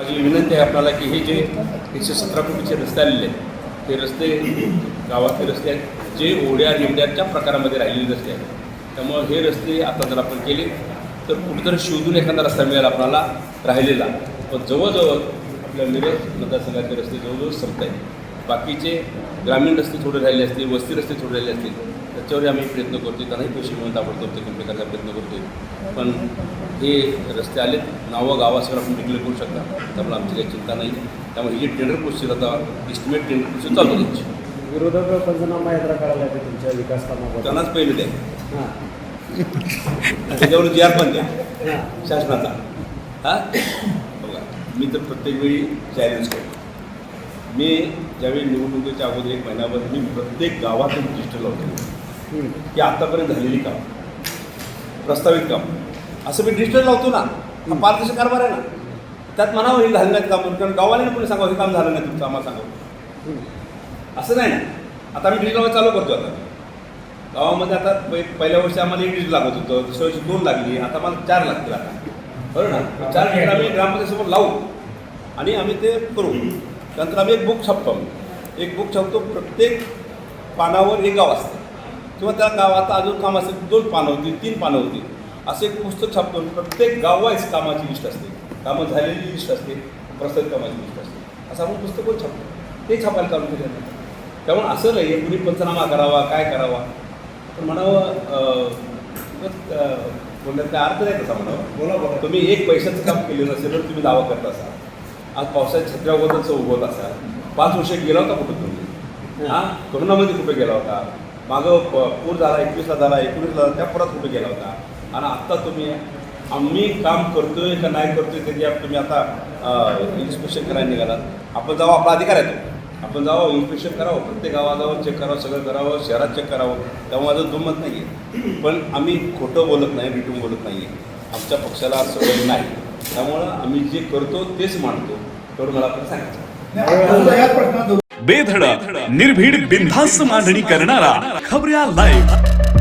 माझी विनंती आहे आपल्याला की हे जे एकशे सतरा कोटीचे रस्ते आलेले आहेत ते रस्ते गावातले रस्ते आहेत जे ओढ्या निवड्याच्या प्रकारामध्ये राहिलेले रस्ते आहेत. त्यामुळं हे रस्ते आता जर आपण केले तर कुठेतरी शोधून एखादा रस्ता मिळेल आपल्याला राहिलेला. पण जवळजवळ आपल्या मिरज मतदारसंघाचे रस्ते जवळजवळ संपत आहेत बाकीचे ग्रामीण रस्ते थोडे राहिले असतील वस्ती रस्ते थोडे राहिले असतील त्याच्यावर आम्ही प्रयत्न करतो त्यांनाही पैसे मिळून ताबडतोब ते करायचा प्रयत्न करतो पण हे रस्ते आलेत नावं गावासवर आपण डिक्लेअर करू शकता. त्यामुळे आमची काही चिंता नाही. त्यामुळे ही जी टेंडर प्रोसेस आता इस्टिमेट टेंडर प्रोसेस चालू आहे त्यांची. विरोधक पंचनामा यात्रा काढायला येते तुमच्या विकास त्यांनाच पहिले द्या हां. त्याच्यावर जी आर पण द्या. शासनाचा. हा? बघा मी तर प्रत्येक वेळी चॅलेंज करतो. मी ज्यावेळी निवडणुकीच्या अगोदर एक महिन्याभर मी प्रत्येक गावात एक रजिस्टर लावतो हम्म. की आत्तापर्यंत झालेली काम प्रस्तावित काम. असं मी रजिस्टर लावतो ना पारदर्शक कारभार आहे ना. त्यात म्हणावं हे झालं नाहीत काम कारण गावाला कोणी सांगावं हे काम झालं नाही तुमचं आम्हाला सांगावं. असं नाही. ना आता आम्ही डिजिटल चालू करतो आता. गावामध्ये आता पहि- पहिल्या वर्षी आम्हाला एक डिजिटल लागत होतं दुसऱ्या वर्षी दोन लागली आता मला चार लागतील आता. बरोबर ना? चार डिजिटल आम्ही ग्रामपंचायतीसमोर लावू. आणि आम्ही ते करू. त्यानंतर आम्ही एक बुक छापतो आम्ही. एक बुक छापतो प्रत्येक पानावर एक गाव असतं. किंवा त्या गावात अजून काम असेल दोन पानं होती तीन पानं होती. असं एक पुस्तक छापतो प्रत्येक गावाईस कामाची लिस्ट असते. कामं झालेली लिस्ट असते प्रस्तावित कामाची लिस्ट असते. असं आपण पुस्तकं छापतो. ते छापायला चालू केलं त्यामुळे असं नाही आहे कुणी पंचनामा करावा काय करावा. पण म्हणावं बोलण्यात काय अर्थ नाही तसा म्हणावं. बोला तुम्ही एक पैशाचं काम केलेलं नसेल तर तुम्ही दावा करत असाल. आज पावसाळ्यात छत्र्याबद्दलचं उगवत असाल. पाच वर्ष गेला होता कुठं तुम्ही? हां? कोरोनामध्ये कुठे गेला होता? मागं प- पूर झाला एकवीसला झाला एकोणीसला झाला त्या परत कुठे गेला होता? आणि आत्ता तुम्ही आम्ही काम करतोय का नाही करतोय त्याची तुम्ही आता इन्स्पेक्शन करायला निघालात. आपण जावं आपला अधिकार आहे तो. आपण जावं इन्स्पेक्शन करावं प्रत्येक गावात जावं चेक करावं सगळं करावं शहरात चेक करावं. तेव्हा माझं दुमत नाही आहे पण आम्ही खोटं बोलत नाही रिटून बोलत नाही आहे आमच्या पक्षाला सगळं नाही. त्यामुळं आम्ही जे करतो तेच मांडतो तेवढं मला आपण सांगायचं. बेधडक निर्भीड बिनधास्त मांडणी करणारा खबऱ्या लाईव्ह